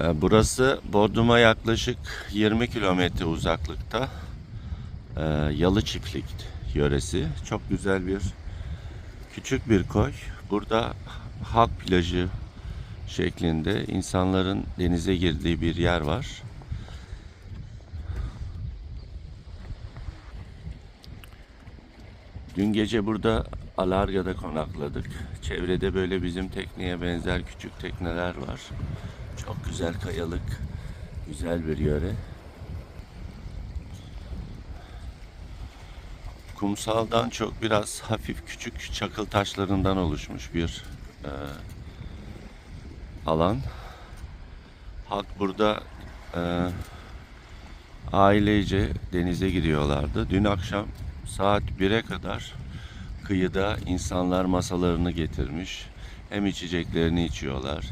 Ee, Burası Bodrum'a yaklaşık 20 kilometre uzaklıkta. Ee, Yalı Çiftlik yöresi. Çok güzel bir küçük bir koy. Burada halk plajı şeklinde insanların denize girdiği bir yer var. Dün gece burada Alarga'da konakladık. Çevrede böyle bizim tekneye benzer küçük tekneler var. Çok güzel kayalık, güzel bir yöre. Kumsaldan çok biraz hafif küçük çakıl taşlarından oluşmuş bir e, alan. Halk burada e, ailece denize gidiyorlardı. Dün akşam saat 1'e kadar kıyıda insanlar masalarını getirmiş. Hem içeceklerini içiyorlar